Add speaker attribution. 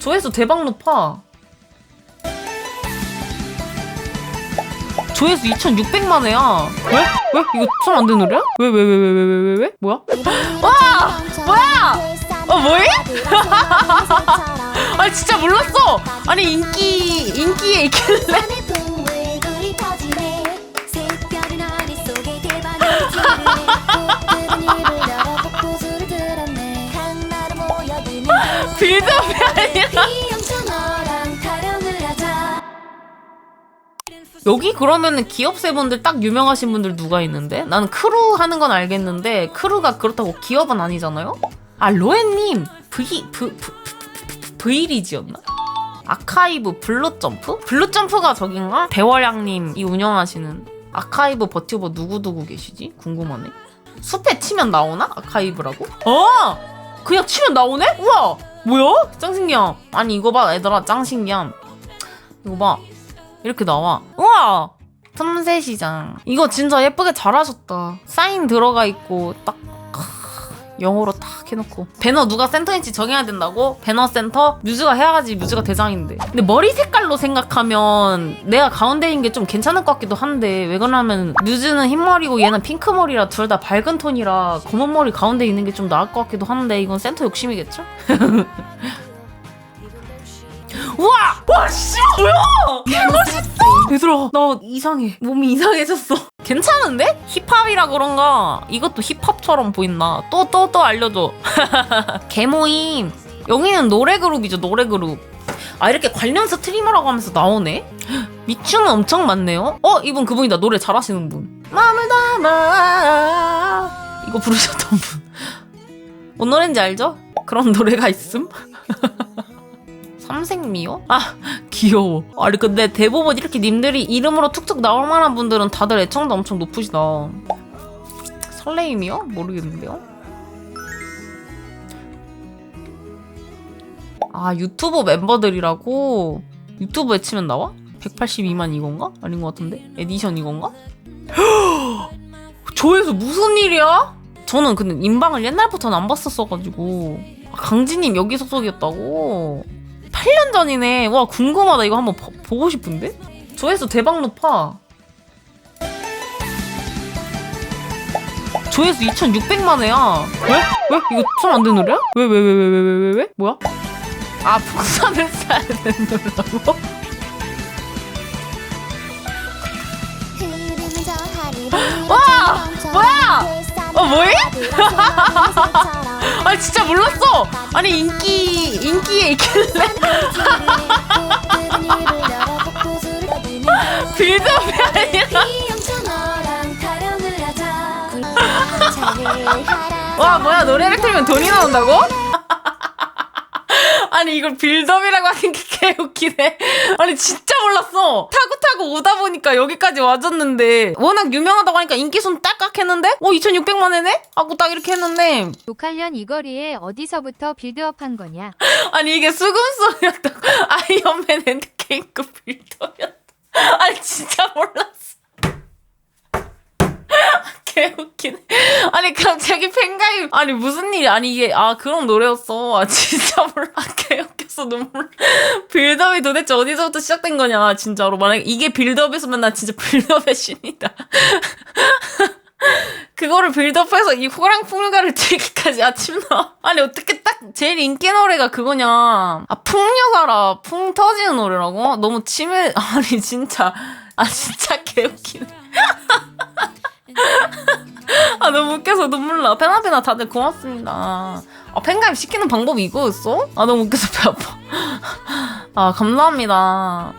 Speaker 1: 조회수 대박 높아. 조회수 2,600만 회야. 왜? 왜? 이거 손안 되는 노래야? 왜, 왜, 왜, 왜, 왜, 왜, 왜, 왜? 뭐야?
Speaker 2: 와! 뭐야?
Speaker 1: 어, 뭐해? 아니, 진짜 몰랐어! 아니, 인기, 인기에 있길래. 여기 그러면은 기업세분들 딱 유명하신 분들 누가 있는데? 나는 크루 하는 건 알겠는데 크루가 그렇다고 기업은 아니잖아요? 아 로엔님 V V V V리지였나? 아카이브 블루점프? 블루점프가 저긴가? 대월양님이 운영하시는 아카이브 버튜버 누구누구 계시지? 궁금하네. 숲에 치면 나오나? 아카이브라고? 어! 그냥 치면 나오네? 우와! 뭐야? 짱 신기함. 아니 이거 봐 얘들아 짱 신기함. 이거 봐. 이렇게 나와. 우와! 틈새 시장. 이거 진짜 예쁘게 잘하셨다. 사인 들어가 있고 딱 크, 영어로 딱 해놓고 배너 누가 센터인지 정해야 된다고? 배너 센터? 뮤즈가 해야지 뮤즈가 대장인데 근데 머리 색깔로 생각하면 내가 가운데인 게 좀 괜찮을 것 같기도 한데 왜 그러냐면 뮤즈는 흰머리고 얘는 핑크머리라 둘 다 밝은 톤이라 검은 머리 가운데 있는 게 좀 나을 것 같기도 한데 이건 센터 욕심이겠죠? 우와! 와, 씨! 뭐야! 개멋있어! 얘들아, 나 이상해. 몸이 이상해졌어. 괜찮은데? 힙합이라 그런가? 이것도 힙합처럼 보인다. 또, 또, 또 알려줘. 개모임. 여기는 노래 그룹이죠, 노래 그룹. 아, 이렇게 관련 스트리머라고 하면서 나오네? 미춤은 엄청 많네요? 어, 이분 그분이다. 노래 잘하시는 분. 마음을 담아. 이거 부르셨던 분. 뭔 노래인지 알죠? 그런 노래가 있음? 삼색미요? 아 귀여워. 아니 근데 대부분 이렇게 님들이 이름으로 툭툭 나올 만한 분들은 다들 애청도 엄청 높으시다. 설레임이요? 모르겠는데요. 아 유튜브 멤버들이라고 유튜브에 치면 나와? 182만 이건가? 아닌 것 같은데? 에디션 이건가? 조회수 무슨 일이야? 저는 근데 인방을 옛날부터는 안 봤었어가지고 아, 강진님 여기 소속이었다고? 8년 전이네. 와, 궁금하다. 이거 한번 보, 보고 싶은데? 조회수 대박 높아. 조회수 2,600만 회야. 왜? 왜? 이거 좀안 되는 노래야? 왜, 왜, 왜, 왜, 왜, 왜, 왜, 왜? 뭐야? 아, 풍선을 쏴야 되는 노래라고?
Speaker 2: 와! 뭐야?
Speaker 1: 어, 뭐해? 아 진짜 몰랐어. 아니 인기 인기에 있길래 빌드업이 아니라. 와 뭐야 노래를 틀면 돈이 나온다고? 아니 이걸 빌드업이라고 하는 게 개웃기네. 아니 진짜 몰랐어. 타고 타고 오다 보니까 여기까지 와줬는데 워낙 유명하다고 하니까 인기순 딱딱 했는데? 어 2600만 회네? 하고 딱 이렇게 했는데.
Speaker 3: 욕하련 이 거리에 어디서부터 빌드업 한 거냐?
Speaker 1: 아니 이게 수금송이었다고. 아이언맨 엔드게임급 빌드업이었다 아니 진짜 몰랐어 개웃기네 아니 갑자기 팬가입. 아니 무슨 일이 아니 이게 아 그런 노래였어. 아 진짜 몰라 개웃겼어 눈물. 빌드업이 도대체 어디서부터 시작된 거냐 진짜로. 만약에 이게 빌드업이었으면 나 진짜 빌드업의 신이다. 그거를 빌드업해서 이 호랑풍류가를 들기까지 아침 나 아니 어떻게 딱 제일 인기 노래가 그거냐. 아 풍류가라. 풍 터지는 노래라고? 너무 치매 아니 진짜. 아 진짜 개웃기네 아 너무 웃겨서 눈물 나. 페나페나 다들 고맙습니다. 아 팬가입 시키는 방법이 이거였어? 아 너무 웃겨서 배 아파. 아 감사합니다